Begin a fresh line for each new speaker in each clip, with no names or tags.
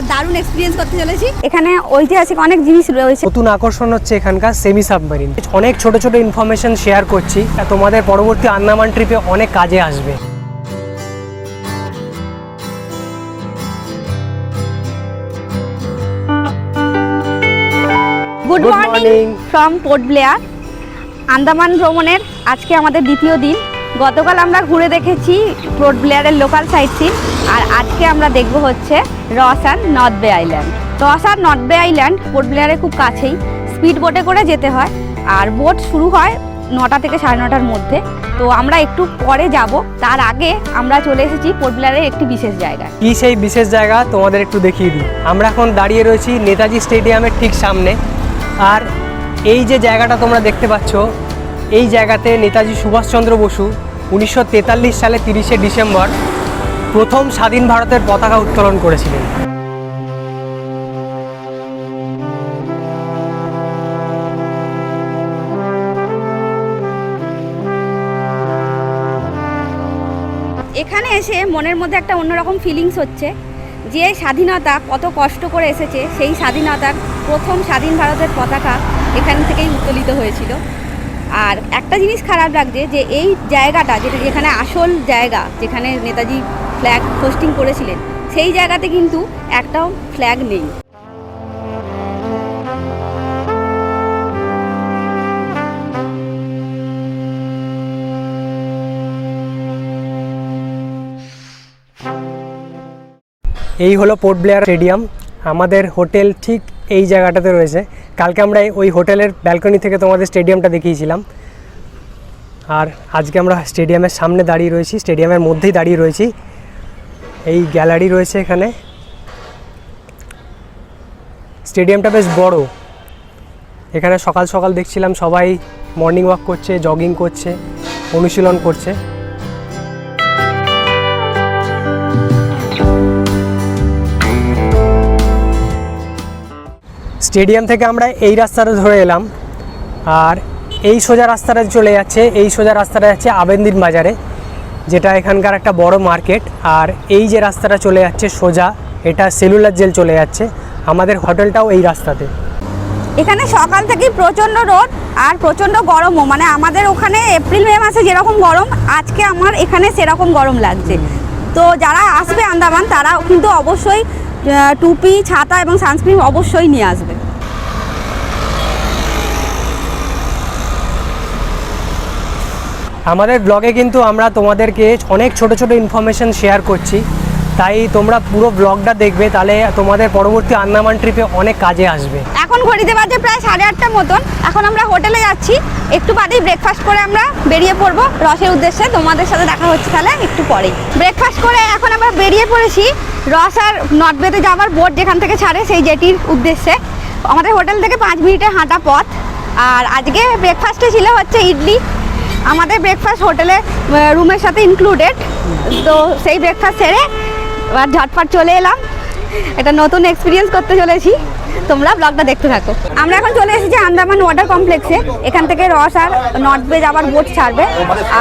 একটা দারুণ এক্সপিরিয়েন্স করতে চলেছি। এখানে ঐতিহাসিক অনেক জিনিস রয়েছে।
নতুন আকর্ষণ হচ্ছে এখানকার সেমি সাবমারিন অনেক ছোট ছোট ইনফরমেশন শেয়ার করছি তোমাদের পরবর্তী আন্দামান ট্রিপে অনেক কাজে আসবে।
Good morning from Port Blair Andaman ভ্রমণের আজকে আমাদের দ্বিতীয় দিন। গতকাল আমরা ঘুরে দেখেছি পোর্ট ব্লেয়ারের লোকাল সাইট সিন, আর আজকে আমরা দেখব হচ্ছে রস অ্যান্ড নর্থ বে আইল্যান্ড। রস আর নর্থ বে আইল্যান্ড পোর্ট ব্লেয়ারের খুব কাছেই, স্পিড বোটে করে যেতে হয়, আর বোট শুরু হয় নটা থেকে সাড়ে নটার মধ্যে। তো আমরা একটু পরে যাব, তার আগে আমরা চলে এসেছি পোর্ট ব্লেয়ারের একটি বিশেষ জায়গায়।
কি সেই বিশেষ জায়গা? তোমাদের একটু দেখিয়ে দিই। আমরা এখন দাঁড়িয়ে রয়েছি নেতাজি স্টেডিয়ামের ঠিক সামনে, আর এই যে জায়গাটা তোমরা দেখতে পাচ্ছ এই জায়গাতে নেতাজি সুভাষচন্দ্র বসু উনিশশো তেতাল্লিশ সালে তিরিশে ডিসেম্বর প্রথম স্বাধীন ভারতের পতাকা উত্তোলন করেছিলেন।
এখানে এসে মনের মধ্যে একটা অন্যরকম ফিলিংস হচ্ছে, যে স্বাধীনতা কত কষ্ট করে এসেছে, সেই স্বাধীনতার প্রথম স্বাধীন ভারতের পতাকা এখান থেকেই উত্তোলিত হয়েছিল। আর একটা জিনিস খারাপ লাগছে যে এই জায়গাটা যেটা যেখানে আসল জায়গা, যেখানে নেতাজি ফ্ল্যাগ পোস্টিং করেছিলেন, সেই জায়গাতে কিন্তু একটাও ফ্ল্যাগ নেই।
এই হলো পোর্ট ব্লেয়ার স্টেডিয়াম আমাদের হোটেল ঠিক এই জায়গাটাতে রয়েছে। কালকে আমরা ওই হোটেলের ব্যালকনি থেকে তোমাদের স্টেডিয়ামটা দেখিয়েছিলাম। আর আজকে আমরা স্টেডিয়ামের সামনে দাঁড়িয়ে রয়েছি স্টেডিয়ামের মধ্যেই দাঁড়িয়ে রয়েছি। এই গ্যালারি রয়েছে এখানে। স্টেডিয়ামটা বেশ বড়। এখানে সকাল সকাল দেখছিলাম সবাই মর্নিং ওয়াক করছে জগিং করছে, অনুশীলন করছে। স্টেডিয়াম থেকে আমরা এই রাস্তাটা ধরে এলাম। আর এই সোজা রাস্তাটা চলে যাচ্ছে, এই সোজা রাস্তাটা যাচ্ছে আবেন্দিন বাজারে, যেটা এখানকার একটা বড় মার্কেট। আর এই যে রাস্তাটা চলে যাচ্ছে সোজা, এটা সেলুলার জেল চলে যাচ্ছে। আমাদের হোটেলটাও এই রাস্তাতে।
এখানে সকাল থেকেই প্রচণ্ড রোদ আর প্রচণ্ড গরমও। মানে আমাদের ওখানে এপ্রিল, মে মাসে যেরকম গরম, আজকে আমার এখানে সেরকম গরম লাগছে। তো যারা আসবে আন্দামান, তারা কিন্তু অবশ্যই টুপি, ছাতা এবং সানস্ক্রিন অবশ্যই নিয়ে আসবে।
আমাদের ব্লগে কিন্তু আমরা তোমাদেরকে অনেক ছোট ছোট ইনফরমেশন শেয়ার করছি। তাই তোমরা পুরো ব্লগটা দেখবে, তাহলে তোমাদের পরবর্তী আন্দামান ট্রিপে অনেক কাজে আসবে।
এখন ঘড়িতে বাজে প্রায় সাড়ে আটটার মতন। এখন আমরা হোটেলে যাচ্ছি। একটু বাদেই ব্রেকফাস্ট করে আমরা বেরিয়ে পড়ব। রসের উদ্দেশ্যে তোমাদের সাথে দেখা হচ্ছে তাহলে একটু পরেই। ব্রেকফাস্ট করে এখন আমরা বেরিয়ে পড়েছি। রস আর নর্থবেতে যাওয়ার বোট যেখান থেকে ছাড়ে সেই জেটির উদ্দেশ্যে। আমাদের হোটেল থেকে পাঁচ মিনিটের হাঁটা পথ। আর আজকে ব্রেকফাস্টে ছিল হচ্ছে ইডলি। আমাদের ব্রেকফাস্ট হোটেলে রুমের সাথে ইনক্লুডেড তো সেই ব্রেকফাস্ট সেরে আর ঝটফট চলে এলাম। এটা নতুন এক্সপিরিয়েন্স করতে চলেছি। তোমরা ব্লগটা দেখতে থাকো। আমরা এখন চলে এসেছি আন্দামান ওয়াটার কমপ্লেক্সে এখান থেকে রস আর নর্থ বে যাওয়ার বোট ছাড়বে।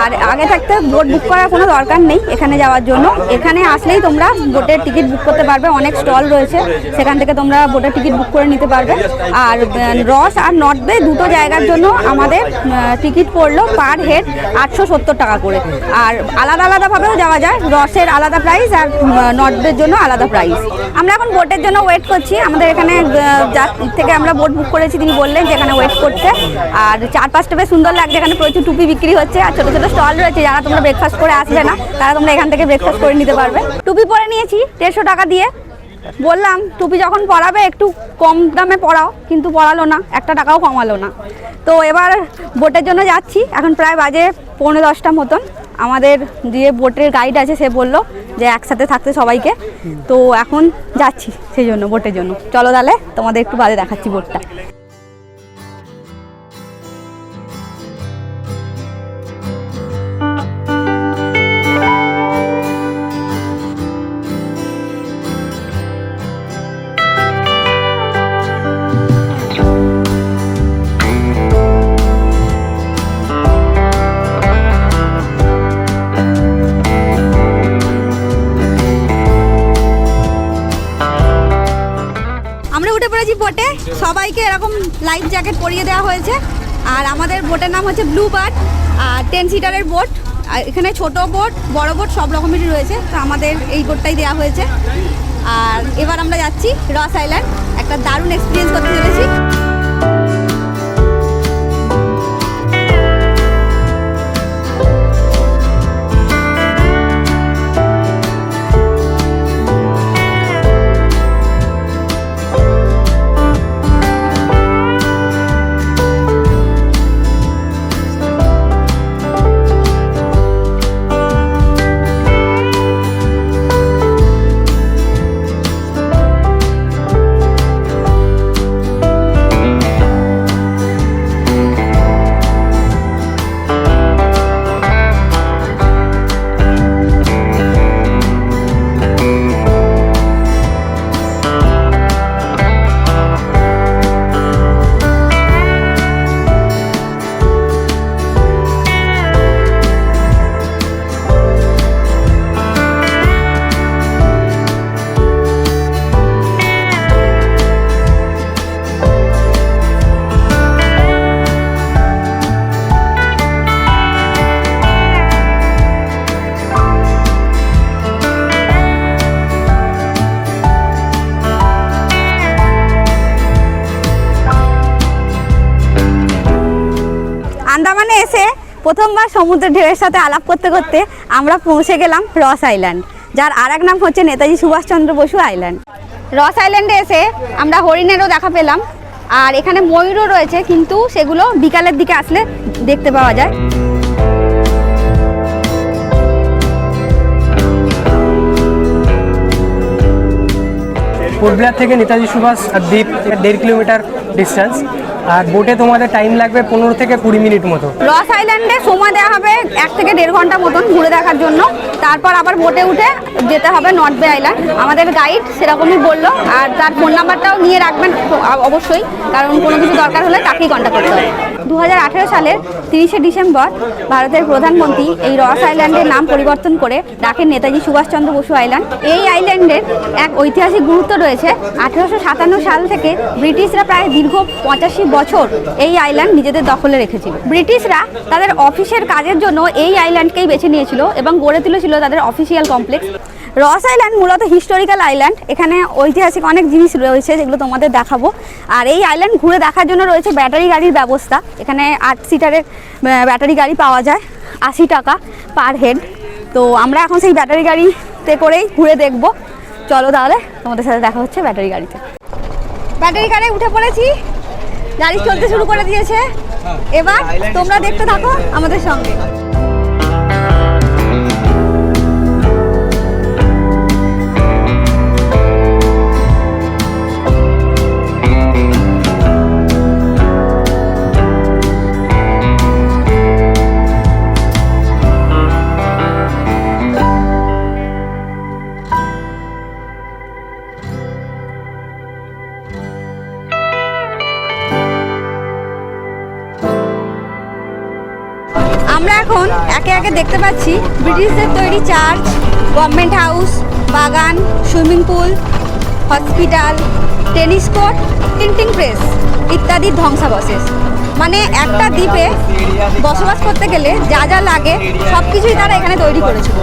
আর আগে থাকতে বোট বুক করার কোনো দরকার নেই এখানে যাওয়ার জন্য। এখানে আসলেই তোমরা বোটের টিকিট বুক করতে পারবে। অনেক স্টল রয়েছে। সেখান থেকে তোমরা বোটের টিকিট বুক করে নিতে পারবে। আর রস আর নর্থ বে দুটো জায়গার জন্য আমাদের টিকিট পড়ল পার হেড আটশো সত্তর টাকা করে। আর আলাদা আলাদাভাবেও যাওয়া যায়। রসের আলাদা প্রাইস আর নর্থের জন্য আলাদা প্রাইস আমরা এখন বোটের জন্য ওয়েট করছি। আমাদের এখানে যার থেকে আমরা বোট বুক করেছি, তিনি বললেন যে এখানে ওয়েট করতে আর চার পাঁচটা বেশ সুন্দর লাগছে, এখানে প্রচুর টুপি বিক্রি হচ্ছে আর ছোটো ছোটো স্টল রয়েছে, যারা তোমরা ব্রেকফাস্ট করে আসবে না, তারা তোমরা এখান থেকে ব্রেকফাস্ট করে নিতে পারবে। টুপি পরে নিয়েছি, দেড়শো টাকা দিয়ে। বললাম, টুপি যখন পরাবে, একটু কম দামে পরাও, কিন্তু পরালো না, একটা টাকাও কমালো না। তো এবার বোটের জন্য যাচ্ছি, এখন প্রায় বাজে পৌনে দশটা মতন। আমাদের যে বোটের গাইড আছে, সে বলল যে একসাথে থাকতে সবাইকে। তো এখন যাচ্ছি সেই জন্য, বোটের জন্য। চলো তাহলে তোমাদের একটু বাদে দেখাচ্ছি বোটটা। জ্যাকেট পরিয়ে দেওয়া হয়েছে। আর আমাদের বোটের নাম হচ্ছে ব্লু বার্ড, আর টেন সিটারের বোট এখানে ছোট বোট, বড় বোট, সব রকমেরই রয়েছে। তো আমাদের এই বোটটাই দেওয়া হয়েছে। আর এবার আমরা যাচ্ছি রস আইল্যান্ড, একটা দারুণ এক্সপিরিয়েন্স করতে চলেছি। প্রথমবার সমুদ্রের ঢেউয়ের সাথে আলাপ করতে করতে আমরা পৌঁছে গেলাম রস আইল্যান্ড, যার আর এক নাম হচ্ছে নেতাজি সুভাষচন্দ্র বসু আইল্যান্ড। রস আইল্যান্ডে এসে আমরা হরিণেরও দেখা পেলাম, আর এখানে ময়ূরও রয়েছে, কিন্তু সেগুলো বিকালের দিকে আসলে দেখতে পাওয়া যায়।
পোর্টব্লেয়ার থেকে নেতাজি সুভাষ দ্বীপ দেড় কিলোমিটার ডিস্টেন্স আর বোটে তোমাদের টাইম লাগবে পনেরো থেকে কুড়ি মিনিট মতো।
রস আইল্যান্ডে সময় দেওয়া হবে এক থেকে দেড় ঘণ্টা মতন ঘুরে দেখার জন্য। তারপর আবার বোটে উঠে যেতে হবে নর্থ বে আইল্যান্ড আমাদের গাইড সেরকমই বলল, আর তার ফোন নাম্বারটাও নিয়ে রাখবেন অবশ্যই, কারণ কোনো কিছু দরকার হলে তাকেই কন্ট্যাক্ট করতে হবে। দু হাজার আঠেরো সালের তিরিশে ডিসেম্বর ভারতের প্রধানমন্ত্রী এই রস আইল্যান্ডের নাম পরিবর্তন করে ডাকেন নেতাজি সুভাষচন্দ্র বসু আইল্যান্ড এই আইল্যান্ডের এক ঐতিহাসিক গুরুত্ব রয়েছে। আঠেরোশো সাতান্ন সাল থেকে ব্রিটিশরা প্রায় দীর্ঘ পঁচাশি বছর এই আইল্যান্ড নিজেদের দখলে রেখেছিল। ব্রিটিশরা তাদের অফিসের কাজের জন্য এই আইল্যান্ডকেই বেছে নিয়েছিল এবং গড়ে তুলেছিল তাদের অফিসিয়াল কমপ্লেক্স রস আইল্যান্ড মূলত হিস্টোরিক্যাল আইল্যান্ড এখানে ঐতিহাসিক অনেক জিনিস রয়েছে যেগুলো তোমাদের দেখাবো। আর এই আইল্যান্ড ঘুরে দেখার জন্য রয়েছে ব্যাটারি গাড়ির ব্যবস্থা। এখানে আট সিটারের ব্যাটারি গাড়ি পাওয়া যায়, আশি টাকা পার হেড তো আমরা এখন সেই ব্যাটারি গাড়িতে করেই ঘুরে দেখব। চলো তাহলে তোমাদের সাথে দেখা হচ্ছে ব্যাটারি গাড়িতে। ব্যাটারি গাড়ি উঠে পড়েছি। গাড়ি চলতে শুরু করে দিয়েছে। এবার তোমরা দেখতে থাকো আমাদের সঙ্গে। একে দেখতে পাচ্ছি, ব্রিটিশদের তৈরি চার্চ, গভর্নমেন্ট হাউস, বাগান, swimming pool, hospital, tennis court printing press ইত্যাদি ধ্বংসাবশেষ। মানে একটা দ্বীপে বসবাস করতে গেলে যা যা লাগে সব কিছুই তারা এখানে তৈরি করেছিল।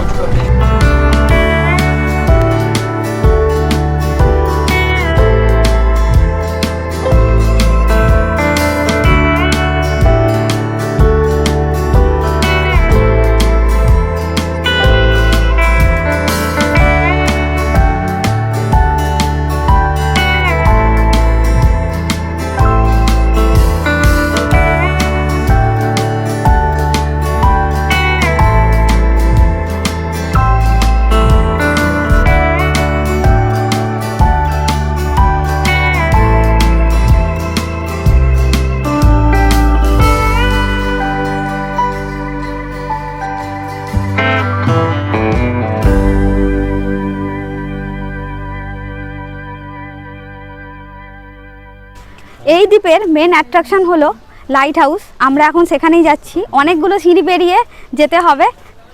সিঁড়িদ্বীপের মেন অ্যাট্রাকশান হলো লাইট হাউস আমরা এখন সেখানেই যাচ্ছি। অনেকগুলো সিঁড়ি পেরিয়ে যেতে হবে।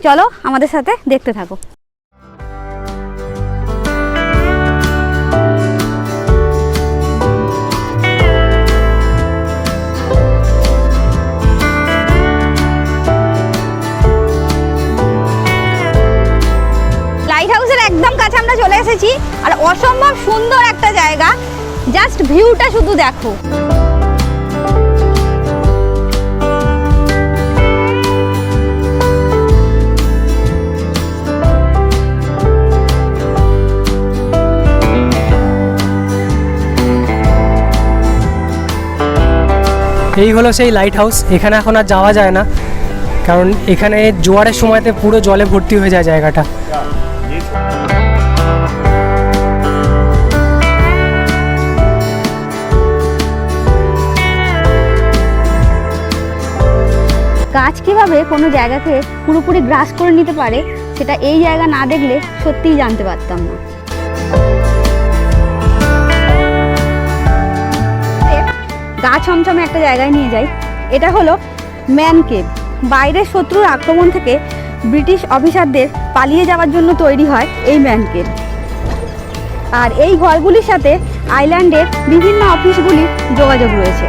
চলো আমাদের সাথে দেখতে থাকো। লাইট হাউসের একদম কাছে আমরা চলে এসেছি। আর অসম্ভব সুন্দর একটা জায়গা। জাস্ট ভিউটা শুধু দেখো।
এই হলো সেই লাইট হাউস এখানে এখন আর যাওয়া যায় না। কারণ এখানে জোয়ারের সময়তে পুরো জলে ভর্তি হয়ে যায় জায়গাটা।
গাছ কীভাবে কোনো জায়গাকে পুরোপুরি গ্রাস করে নিতে পারে, সেটা এই জায়গা না দেখলে সত্যিই জানতে পারতাম না। গা ছমছমে একটা জায়গায় নিয়ে যাই। এটা হলো ম্যান কেভ। বাইরের শত্রুর আক্রমণ থেকে ব্রিটিশ অফিসারদের পালিয়ে যাওয়ার জন্য তৈরি হয় এই ম্যান কেভ। আর এই ঘরগুলির সাথে আইল্যান্ডের বিভিন্ন অফিসগুলির যোগাযোগ রয়েছে।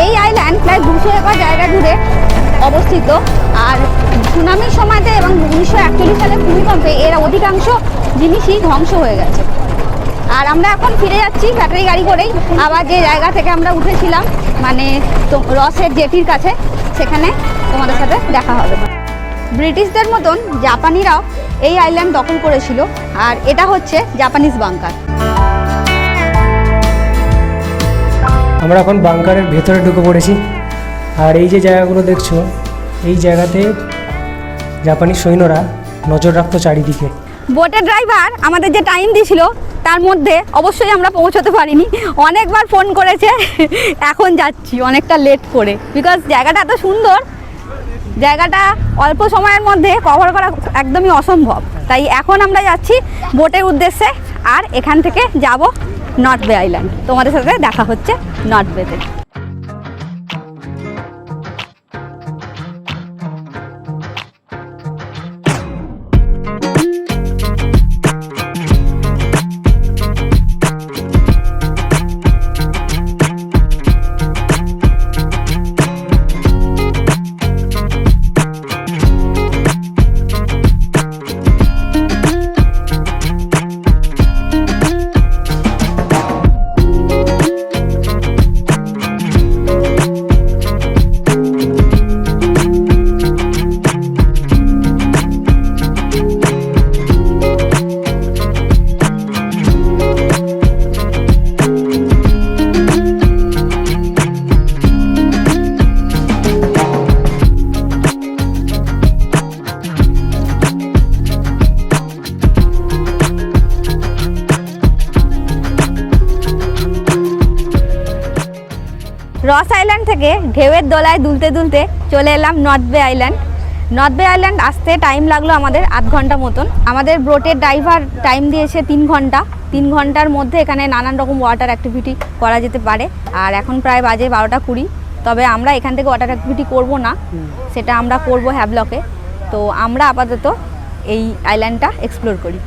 এই আইল্যান্ড প্রায় দুশো একর জায়গা জুড়ে অবস্থিত। আর সুনামির সময়তে এবং উনিশশো একচল্লিশ সালের ভূমিকম্পে এর অধিকাংশ জিনিসই ধ্বংস হয়ে গেছে। আর আমরা এখন ফিরে যাচ্ছি ব্যাটারি গাড়ি করেই। আবার যে জায়গা থেকে আমরা উঠেছিলাম মানে রসের জেটির কাছে, সেখানে তোমাদের সাথে দেখা হবে। ব্রিটিশদের মতন জাপানিরাও এই আইল্যান্ড দখল করেছিল। আর এটা হচ্ছে জাপানিজ বাংকার
আমরা এখন বাংকারের ভেতরে ঢুকে পড়েছি। আর এই যে জায়গাগুলো দেখছ, এই জায়গাতে জাপানি সৈন্যরা নজর রাখতো চারিদিকে।
বোটের ড্রাইভার আমাদের যে টাইম দিয়েছিল, তার মধ্যে অবশ্যই আমরা পৌঁছতে পারিনি। অনেকবার ফোন করেছে, এখন যাচ্ছি অনেকটা লেট করে। বিকজ জায়গাটা এত সুন্দর, জায়গাটা অল্প সময়ের মধ্যে কভার করা একদমই অসম্ভব। তাই এখন আমরা যাচ্ছি বোটের উদ্দেশ্যে আর এখান থেকে যাব নর্থ বে আইল্যান্ড তোমাদের সাথে দেখা হচ্ছে নর্থ বেতে দোলায় দুলতে দুলতে চলে এলাম North Bay Island North Bay Island আসতে টাইম লাগল আমাদের আধ ঘণ্টা মতন। আমাদের বোটের ড্রাইভার টাইম দিয়েছে তিন ঘণ্টা। তিন ঘণ্টার মধ্যে এখানে নানান রকম ওয়াটার অ্যাক্টিভিটি করা যেতে পারে। আর এখন প্রায় বাজে বারোটা কুড়ি। তবে আমরা এখান থেকে ওয়াটার অ্যাক্টিভিটি করব না। সেটা আমরা করব হ্যাভলকে তো আমরা আপাতত এই আইল্যান্ডটা এক্সপ্লোর করি।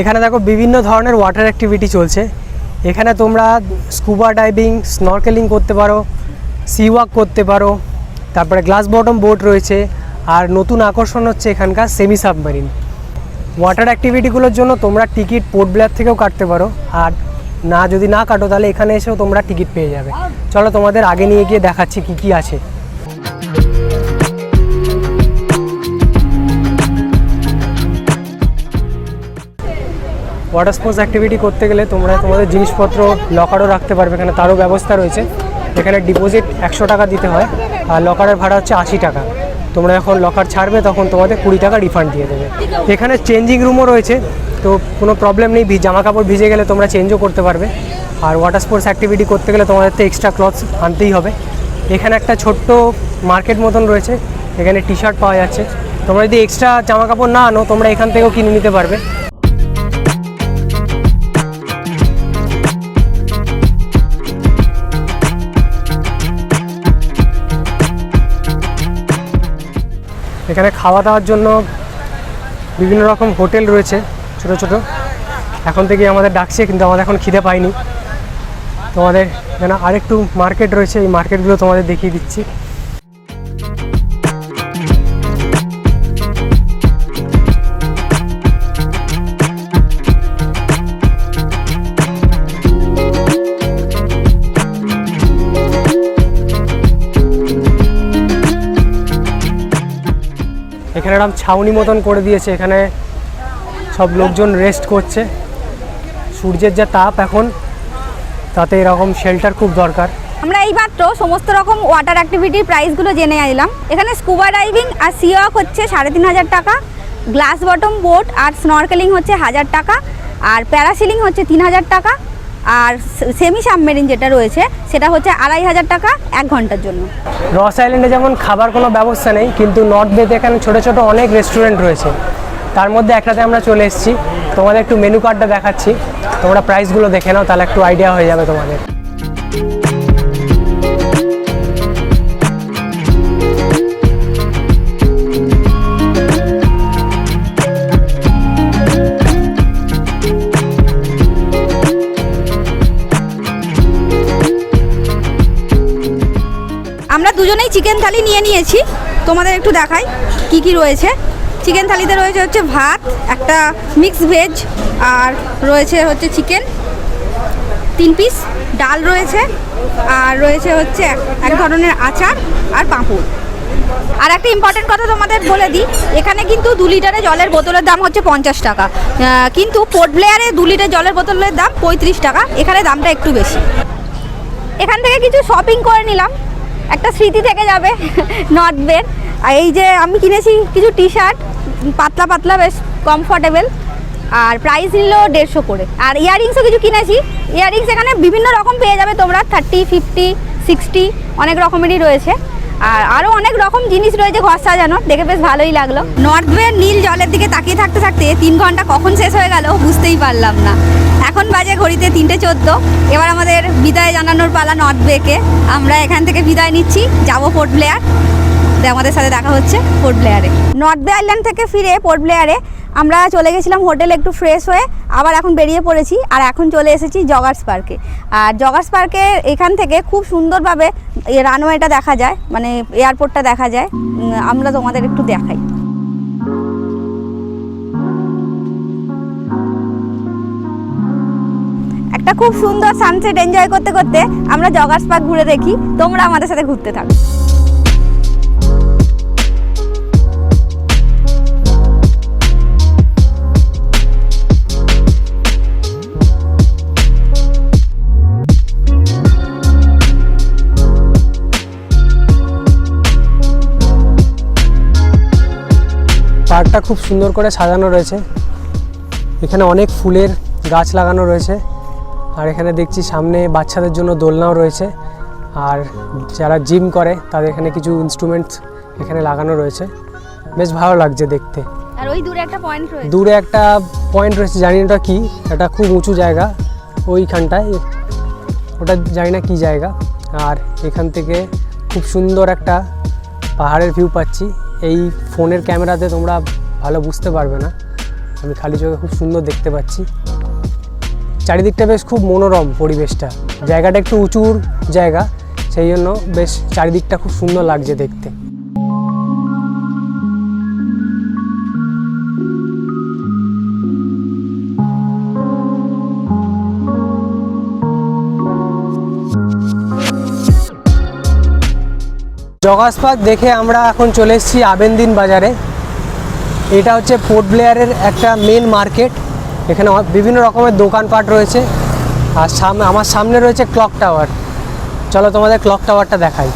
এখানে দেখো বিভিন্ন ধরনের ওয়াটার অ্যাক্টিভিটি চলছে। এখানে তোমরা স্কুবা ডাইভিং স্নরকেলিং করতে পারো সি ওয়াক করতে পারো, তারপরে গ্লাস বটম বোট রয়েছে, আর নতুন আকর্ষণ হচ্ছে এখানকার সেমি সাবমেরিন ওয়াটার অ্যাক্টিভিটিগুলোর জন্য তোমরা টিকিট পোর্ট ব্লেয়ার থেকেও কাটতে পারো, আর না যদি না কাটো তাহলে এখানে এসেও তোমরা টিকিট পেয়ে যাবে। চলো তোমাদের আগে নিয়ে গিয়ে দেখাচ্ছি কি কি আছে। ওয়াটার স্পোর্টস অ্যাক্টিভিটি করতে গেলে তোমরা তোমাদের জিনিসপত্র লকারও রাখতে পারবে এখানে তারও ব্যবস্থা রয়েছে। এখানে ডিপোজিট একশো টাকা দিতে হয়, আর লকারের ভাড়া হচ্ছে আশি টাকা। তোমরা যখন লকার ছাড়বে, তখন তোমাদের কুড়ি টাকা রিফান্ড দিয়ে দেবে। এখানে চেঞ্জিং রুমও রয়েছে, তো কোনো প্রবলেম নেই জামা কাপড় ভিজে গেলে তোমরা চেঞ্জও করতে পারবে। আর ওয়াটার স্পোর্টস অ্যাক্টিভিটি করতে গেলে তোমাদের তো এক্সট্রা ক্লথস আনতেই হবে। এখানে একটা ছোট্ট মার্কেট মতন রয়েছে, এখানে টি শার্ট পাওয়া যাচ্ছে। তোমরা যদি এক্সট্রা জামা কাপড় না আনো, তোমরা এখান থেকেও কিনে নিতে পারবে। এখানে খাওয়া দাওয়ার জন্য বিভিন্ন রকম হোটেল রয়েছে, ছোট ছোট। এখন থেকে আমাদের ডাকছে, কিন্তু আমাদের এখন খিদে পাইনি তোমাদের এখানে আরেকটু মার্কেট রয়েছে, এই মার্কেটগুলো তোমাদের দেখিয়ে দিচ্ছি। এখানে এরকম ছাউনি মতন করে দিয়েছে। এখানে সব লোকজন রেস্ট করছে। সূর্যের যা তাপ এখন, তাতে এরকম শেল্টার খুব দরকার।
আমরা এইমাত্র সমস্ত রকম ওয়াটার অ্যাক্টিভিটির প্রাইসগুলো জেনে এলাম এখানে স্কুবা ডাইভিং আর সিওয়াক হচ্ছে সাড়ে তিন হাজার টাকা। গ্লাস বটম বোট আর স্নরকেলিং হচ্ছে হাজার টাকা। আর প্যারাসিলিং হচ্ছে তিন হাজার টাকা। আর সেমি সাবমেরিন যেটা রয়েছে, সেটা হচ্ছে আড়াই হাজার টাকা এক ঘণ্টার জন্য।
রস আইল্যান্ডে যেমন খাবার কোনো ব্যবস্থা নেই, কিন্তু নর্থ বেতে এখানে ছোটো ছোটো অনেক রেস্টুরেন্ট রয়েছে। তার মধ্যে একটাতে আমরা চলে এসেছি। তোমাদের একটু মেনু কার্ডটা দেখাচ্ছি। তোমরা প্রাইসগুলো দেখে নাও, তাহলে একটু আইডিয়া হয়ে যাবে তোমাদের।
দুজনেই চিকেন থালি নিয়ে নিয়েছি। তোমাদের একটু দেখাই কি কি রয়েছে। চিকেন থালিতে রয়েছে হচ্ছে ভাত, একটা মিক্স ভেজ আর রয়েছে হচ্ছে চিকেন তিন পিস ডাল রয়েছে, আর রয়েছে হচ্ছে এক- ধরনের আচার আর পাঁপড়। আর একটা ইম্পর্টেন্ট কথা তোমাদের বলে দিই, এখানে কিন্তু দু লিটারে জলের বোতলের দাম হচ্ছে পঞ্চাশ টাকা। কিন্তু পোর্ট ব্লেয়ারে দু লিটার জলের বোতলের দাম পঁয়ত্রিশ টাকা, এখানে দামটা একটু বেশি। এখান থেকে কিছু শপিং করে নিলাম। একটা স্মৃতি থেকে যাবে নর্থ বের আর এই যে আমি কিনেছি কিছু টি শার্ট পাতলা পাতলা, বেশ কমফোর্টেবল আর প্রাইস নিল দেড়শো করে। আর ইয়াররিংসও কিছু কিনেছি। ইয়াররিংস এখানে বিভিন্ন রকম পেয়ে যাবে তোমরা থার্টি ফিফটি সিক্সটি অনেক রকমেরই রয়েছে। আর আরও অনেক রকম জিনিস রয়েছে ঘর সাজানো, দেখে বেশ ভালোই লাগল। নর্থ নীল জলের দিকে তাকিয়ে থাকতে থাকতে তিন ঘণ্টা কখন শেষ হয়ে গেল বুঝতেই পারলাম না। এখন বাজে ঘড়িতে তিনটে চোদ্দ। এবার আমাদের বিদায় জানানোর পালা নর্থ বেকে আমরা এখান থেকে বিদায় নিচ্ছি। যাব পোর্ট ব্লেয়ার আমাদের সাথে দেখা হচ্ছে পোর্ট ব্লেয়ারে নর্থ বে আইল্যান্ড থেকে ফিরে পোর্ট ব্লেয়ারে আমরা চলে গেছিলাম হোটেলে একটু ফ্রেশ হয়ে। আবার এখন বেরিয়ে পড়েছি। আর এখন চলে এসেছি জগার্স পার্কে আর জগার্স পার্কে এখান থেকে খুব সুন্দরভাবে রানওয়েটা দেখা যায়। মানে এয়ারপোর্টটা দেখা যায়। আমরা তোমাদের একটু দেখাই। একটা খুব সুন্দর সানসেট এনজয় করতে করতে আমরা জগার্স পার্ক ঘুরে দেখি, তোমরা আমাদের সাথে ঘুরতে থাকো।
পার্কটা খুব সুন্দর করে সাজানো রয়েছে। এখানে অনেক ফুলের গাছ লাগানো রয়েছে। আর এখানে দেখছি সামনে বাচ্চাদের জন্য দোলনাও রয়েছে। আর যারা জিম করে তাদের এখানে কিছু ইনস্ট্রুমেন্টস এখানে লাগানো রয়েছে। বেশ ভালো লাগছে দেখতে।
আর ওই দূরে একটা পয়েন্ট রয়েছে।
দূরে একটা পয়েন্ট রয়েছে জানি না ওটা কী? এটা খুব উঁচু জায়গা ওইখানটায়। ওটা জানি না কী জায়গা। আর এখান থেকে খুব সুন্দর একটা পাহাড়ের ভিউ পাচ্ছি। এই ফোনের ক্যামেরাতে তোমরা ভালো বুঝতে পারবে না। আমি খালি চোখে খুব সুন্দর দেখতে পাচ্ছি। চারিদিকটা বেশ খুব মনোরম পরিবেশটা। জায়গাটা একটু উঁচুর জায়গা, সেই জন্য বেশ চারিদিকটা খুব সুন্দর লাগছে দেখতে। জগাস পার্ক দেখে আমরা এখন চলে এসেছি আবেনদিন বাজারে। এটা হচ্ছে পোর্ট ব্লেয়ারের একটা মেন মার্কেট এখানে বিভিন্ন রকমের দোকানপাট রয়েছে। আর সামনে আমার সামনে রয়েছে ক্লক টাওয়ার চলো তোমাদের ক্লক টাওয়ারটা দেখাই।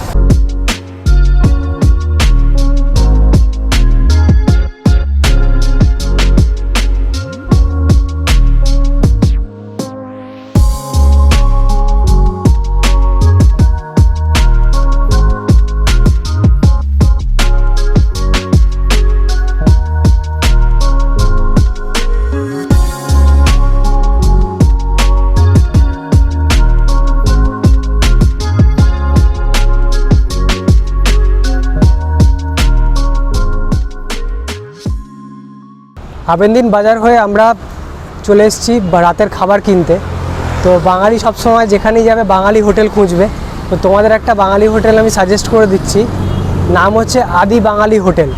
আবেনদিন বাজার হয়ে আমরা চলে এসেছি রাতের খাবার কিনতে। তো বাঙালি সবসময় যেখানেই যাবে বাঙালি হোটেল খুঁজবে। তো তোমাদের একটা বাঙালি হোটেল আমি সাজেস্ট করে দিচ্ছি। নাম হচ্ছে আদি বাঙালি হোটেল।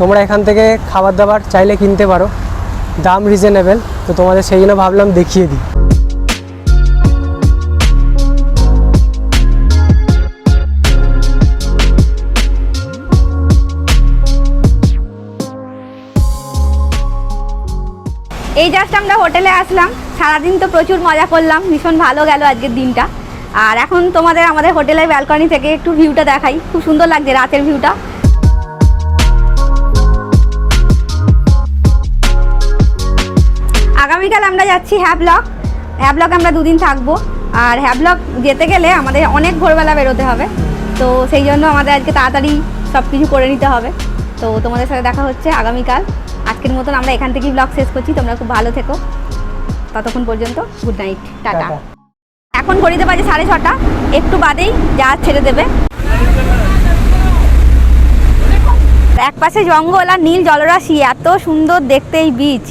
তোমরা এখান থেকে খাবার দাবার চাইলে কিনতে পারো। দাম রিজনেবল তো তোমাদের সেই জন্য ভাবলাম দেখিয়ে দিই।
এই জাস্ট আমরা হোটেলে আসলাম, সারাদিন তো প্রচুর মজা করলাম, ভীষণ ভালো গেল আজকের দিনটা। আর এখন তোমাদের আমাদের হোটেলের ব্যালকনি থেকে একটু ভিউটা দেখাই, খুব সুন্দর লাগছে রাতের ভিউটা আগামীকাল আমরা যাচ্ছি হ্যাবলক হ্যাবলক আমরা দুদিন থাকব। আর হ্যাবলক যেতে গেলে আমাদের অনেক ভোরবেলা বেরোতে হবে। তো সেই জন্য আমাদের আজকে তাড়াতাড়ি সব কিছু করে নিতে হবে। তো তোমাদের সাথে দেখা হচ্ছে আগামীকাল। আজকের মতন আমরা এখান থেকেই ব্লগ শেষ করছি। তোমরা খুব ভালো থেকো। ততক্ষণ পর্যন্ত গুড নাইট টাটা। এখন ঘড়িতে বাজে সাড়ে ছটা। একটু বাদেই যা ছেড়ে দেবে। এক পাশে জঙ্গল আর নীল জলরাশি এত সুন্দর দেখতে এই বীচ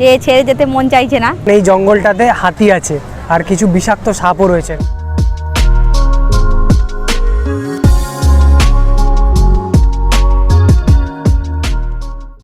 যে ছেড়ে যেতে মন চাইছে না।
এই জঙ্গলটাতে হাতি আছে আর কিছু বিষাক্ত সাপও রয়েছে।